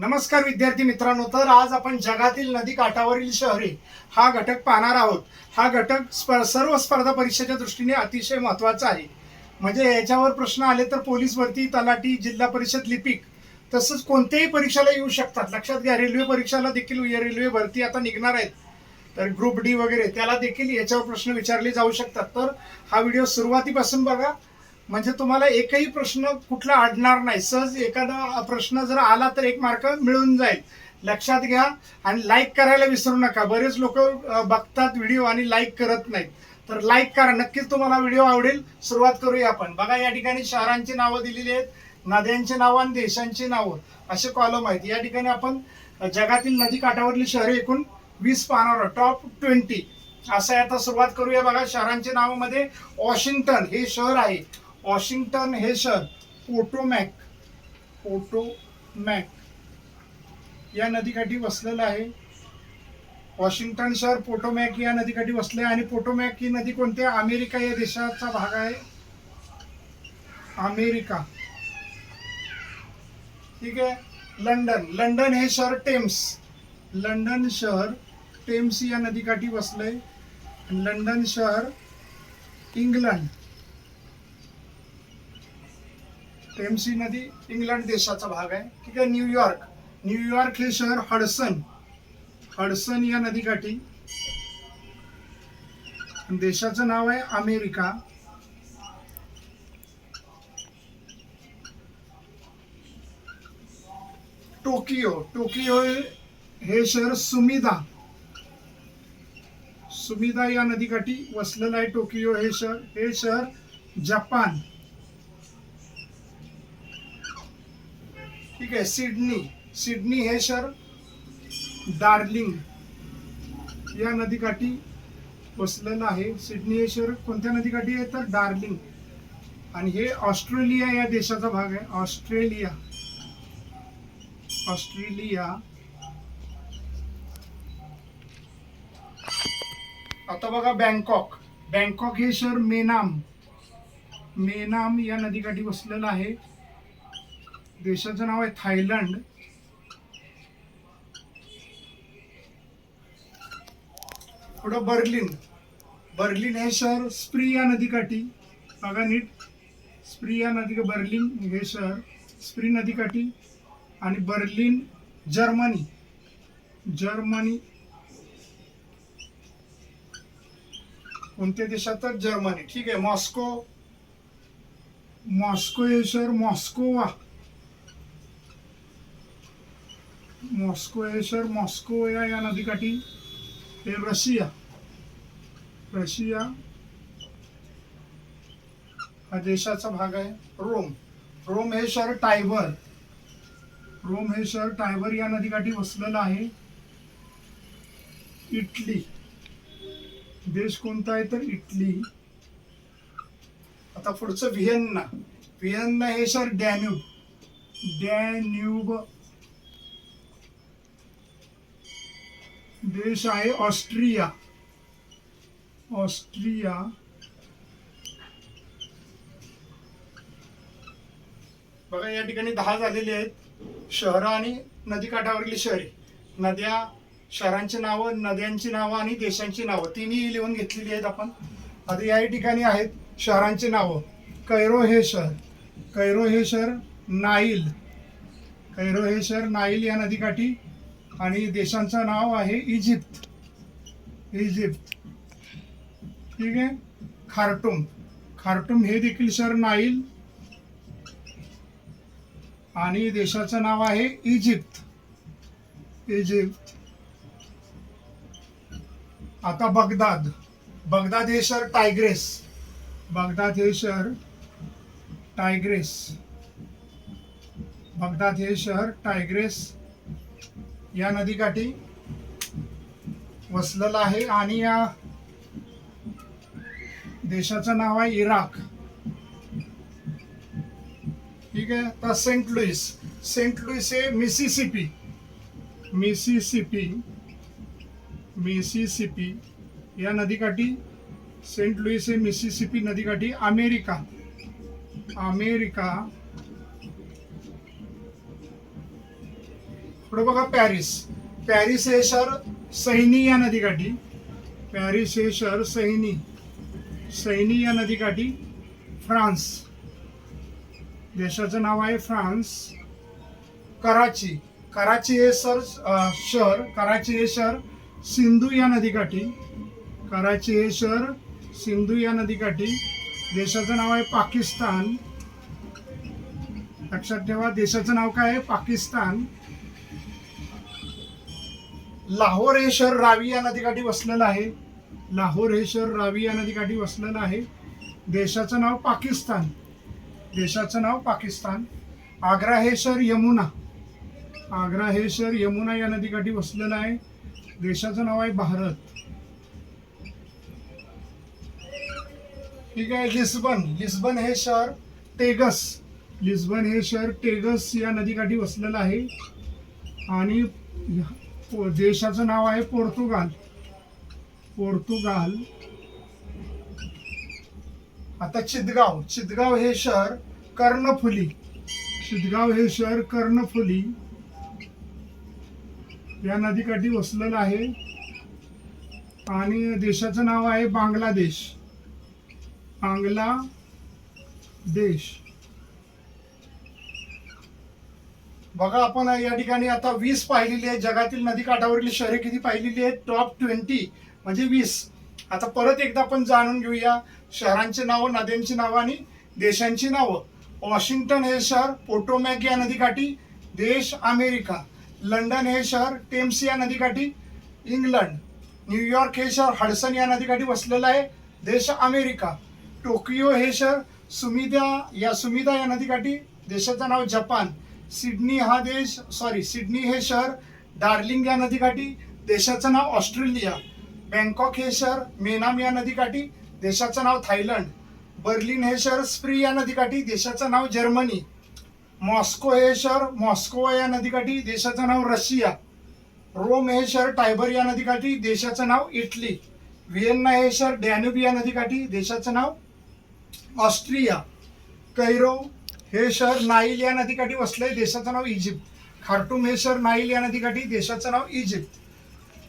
नमस्कार विद्यार्थी मित्रांनो तर आज आपण जगातील नदी काठावरील शहरे हा घटक पाहणार आहोत. हा घटक स्प- सर्व स्पर्धा परीक्षेच्या दृष्टीने अतिशय महत्त्वाचा आहे. म्हणजे याच्यावर प्रश्न आले तर पोलीस भरती तलाठी जिल्हा परिषद लिपिक तसंच कोणत्याही परीक्षेला येऊ शकतात. लक्षात घ्या रेल्वे परीक्षाला देखील रेल्वे भरती आता निघणार आहेत. तर ग्रुप डी वगैरे त्याला देखील याच्यावर प्रश्न विचारले जाऊ शकतात. तर हा व्हिडिओ सुरुवातीपासून बघा. म्हणजे तुम्हाला एकही प्रश्न कुठला अडणार नाही. सहज एखादा प्रश्न जर आला तर एक मार्क मिळून जाईल. लक्षात घ्या आणि लाईक करायला विसरू नका. बरेच लोक बघतात व्हिडिओ आणि लाईक करत नाहीत. तर लाईक करा. नक्कीच तुम्हाला व्हिडिओ आवडेल. सुरुवात करूया आपण. बघा या ठिकाणी शहरांची नावं दिलेली आहेत. नद्यांची नावं आणि देशांची नावं. असे कॉलम आहेत. या ठिकाणी आपण जगातील नदी काठावरली शहरे एकूण वीस पाहणार टॉप ट्वेंटी असं आता सुरुवात करूया बघा. शहरांच्या नावामध्ये वॉशिंग्टन हे शहर आहे. वॉशिंग्टन हे शहर पोटोमॅक पोटोमॅक या नदीकाठी वसलेलं आहे. वॉशिंग्टन शहर पोटोमॅक या नदीकाठी वसले आहे आणि पोटोमॅक ही नदी कोणत्या अमेरिका या देशाचा भाग आहे. अमेरिका. ठीक आहे? लंडन. लंडन हे शहर टेम्स. लंडन शहर टेम्स या नदीकाठी वसलंय. लंडन शहर इंग्लंड. टेम्सी नदी इंग्लंड देशाचा भाग आहे. ठीक आहे न्यूयॉर्क न्यूयॉर्क हे शहर हडसन. हडसन या नदीकाठी. देशाचं नाव आहे अमेरिका. टोकियो. टोकियो हे शहर सुमिदा. सुमिदा या नदीकाठी वसलेलं आहे टोकियो हे शहर. हे शहर जपान. ठीक आहे सिडनी. सिडनी हे शहर डार्लिंग या नदीकाठी वसलेलं आहे. सिडनी हे शहर कोणत्या नदीकाठी आहे? तर डार्लिंग आणि हे ऑस्ट्रेलिया या देशाचा भाग आहे. ऑस्ट्रेलिया. ऑस्ट्रेलिया. आता बघा बँकॉक. बँकॉक हे शहर मेनाम. मेनाम या नदीकाठी वसलेलं आहे. देशाचं नाव आहे थायलंड. पुढं बर्लिन. बर्लिन हे शहर स्प्रिया नदीकाठी. बघा नीट. स्प्रिया नदी बर्लिन हे शहर स्प्री नदीकाठी. आणि बर्लिन जर्मनी. जर्मनी. कोणत्या देशात? तर जर्मनी. ठीक आहे. मॉस्को. मॉस्को हे शहर मॉस्कोवा. मॉस्को हे शहर मॉस्को या या नदीकाठी हे रशिया रशिया हा देशाचा भाग आहे रोम. रोम हे शहर टायबर रोम हे शहर टायबर या नदीकाठी वसलेलं आहे. इटली. देश कोणता आहे तर इटली. आता पुढचं व्हिएन्ना. व्हिएन्ना हे शहर डॅन्यूब डॅन्यूब देश आहे ऑस्ट्रिया. ऑस्ट्रिया. बघा या ठिकाणी दहा झालेली आहेत. शहरं आणि नदीकाठावरील शहरे. नद्या शहरांची नावं नद्यांची नावं आणि देशांची नावं. तिन्ही लिहून घेतलेली आहेत आपण. आता याही ठिकाणी आहेत शहरांची नावं. कैरो हे शहर. कैरो हे शहर नाईल. कैरो हे शहर नाईल या नदीकाठी. आणि देशांचं नाव आहे इजिप्त. इजिप्त. ठीक आहे? खार्टूम. खार्टूम हे देखील सर नाईल. आणि देशाचं नाव आहे इजिप्त. इजिप्त. आता बगदाद. बगदाद हे शहर टायग्रेस. बगदाद हे शहर टायग्रेस. बगदाद हे शहर टायग्रेस. या नदीकाठी वसलेलं आहे आणि या देशाचं नाव आहे इराक. ठीक आहे? तर सेंट लुईस. सेंट लुईस हे मिसिसिपी. मिसिसिपी. मिसिसिपी. या नदीकाठी सेंट लुईस हे मिसिसिपी नदीकाठी अमेरिका. अमेरिका. पुढे बघा पॅरिस. पॅरिस हे शहर सैनी या नदीकाठी. पॅरिस हे शहर सैनी. सैनी या नदीकाठी फ्रान्स. देशाचं नाव आहे फ्रान्स. कराची. कराची हे सर शहर कराची हे शहर सिंधू या नदीकाठी. कराची हे शहर सिंधू या नदीकाठी. देशाचं नाव आहे पाकिस्तान. लक्षात ठेवा देशाचं नाव काय आहे? पाकिस्तान. लाहोर हे शहर रावी या नदीकाठी वसलेलं आहे. लाहोर हे शहर रावी या नदीकाठी वसलेलं आहे. देशाचं नाव पाकिस्तान. देशाचं नाव पाकिस्तान. आग्रा हे शहर यमुना. आग्रा हे शहर यमुना या नदीकाठी वसलेलं आहे. देशाचं नाव आहे भारत. ठीक आहे लिस्बन. लिस्बन हे शहर टेगस. लिस्बन हे शहर टेगस या नदीकाठी वसलेलं आहे. आणि देशाचं नाव आहे पोर्तुगाल. पोर्तुगाल. आता चितगाव. चितगाव हे शहर कर्णफुली. चितगाव हे शहर कर्णफुली. या नदीकाठी वसलेलं आहे. आणि देशाचं नाव आहे बांगलादेश. बांगला देश बघा आपण या ठिकाणी आता वीस पाहिलेली आहे जगातील नदीकाठावरील शहरे किती पाहिलेली आहेत? टॉप ट्वेंटी म्हणजे वीस. आता परत एकदा आपण जाणून घेऊया. शहरांची नावं नद्यांची नावं आणि देशांची नावं. वॉशिंग्टन हे शहर पोटोमॅक या नदीकाठी देश अमेरिका. लंडन हे शहर टेम्स या नदीकाठी इंग्लंड. न्यूयॉर्क हे शहर हडसन या नदीकाठी वसलेलं आहे. देश अमेरिका. टोकियो हे शहर सुमिदा या सुमिदा या नदीकाठी देशाचं नाव जपान. सिडनी हा देश सॉरी सिडनी हे शहर डार्लिंग या नदीकाठी देशाचं नाव ऑस्ट्रेलिया. बँकॉक हे शहर मेनाम या नदीकाठी देशाचं नाव थायलंड. बर्लिन हे शहर स्प्री या नदीकाठी देशाचं नाव जर्मनी. मॉस्को हे शहर मॉस्को या नदीकाठी देशाचं नाव रशिया. रोम हे शहर टायबर या नदीकाठी देशाचं नाव इटली. व्हिएन्ना हे शहर डॅन्यूब या नदीकाठी देशाचं नाव ऑस्ट्रिया. कैरो हे शहर नाईल या नदीकाठी वसले देशाचं नाव इजिप्त. खार्टूम हे शहर नाईल या नदीकाठी देशाचं नाव इजिप्त.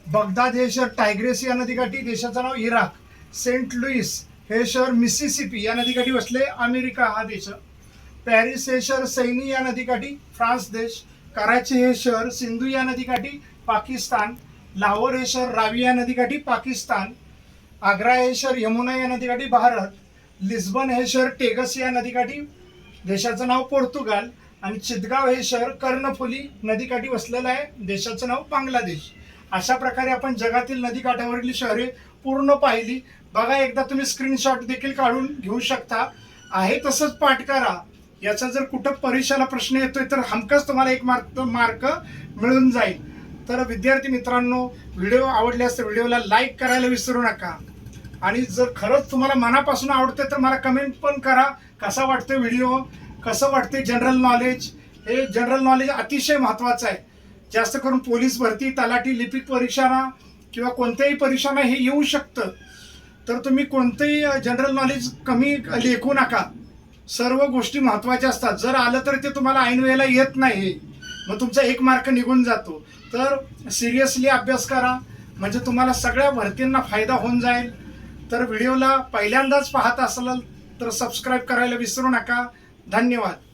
बगदाद हे शहर टायग्रेस या नदीकाठी देशाचं नाव इराक. सेंट लुईस हे शहर मिसिसिपी या नदीकाठी वसले अमेरिका हा देश. पॅरिस हे शहर सैनी या नदीकाठी फ्रान्स देश. कराची हे शहर सिंधू या नदीकाठी पाकिस्तान. लाहोर हे शहर रावी या नदीकाठी पाकिस्तान. आग्रा हे शहर यमुना या नदीकाठी भारत. लिस्बन हे शहर टेगस या नदीकाठी देशाचं नाव पोर्तुगाल आणि चितगाव हे शहर कर्णफुली नदीकाठी वसलेलं आहे. देशाचं नाव बांगलादेश. अशा प्रकारे आपण जगातील नदीकाठावरील शहरे पूर्ण पाहिली. बघा एकदा तुम्ही स्क्रीनशॉट देखील काढून घेऊ शकता. आहे तसंच पाठ करा याचा जर कुठं परीक्षेला प्रश्न येतोय तर हमखास तुम्हाला एक मार्क मार्क मिळून जाईल. तर विद्यार्थी मित्रांनो व्हिडिओ आवडल्यास व्हिडिओला लाईक करायला विसरू नका. आणि जर खरंच तुम्हाला मनापासून आवडते तर मला कमेंट पण करा. कसा वाटतोय व्हिडिओ कसं वाटते जनरल नॉलेज हे जनरल नॉलेज अतिशय महत्त्वाचं आहे. जास्त करून पोलीस भरती तलाठी लिपिक परीक्षांना किंवा कोणत्याही परीक्षांना हे येऊ शकतं. तर तुम्ही कोणतंही जनरल नॉलेज कमी लेखू नका. सर्व गोष्टी महत्त्वाच्या असतात. जर आलं तर ते तुम्हाला ऐन वेळेला येत नाही. मग तुमचा एक मार्क निघून जातो. तर सिरियसली अभ्यास करा. म्हणजे तुम्हाला सगळ्या भरतींना फायदा होऊन जाईल. तर व्हिडिओला पहिल्यांदाच पाहत असाल तर सबस्क्राईब करायला विसरू नका. धन्यवाद.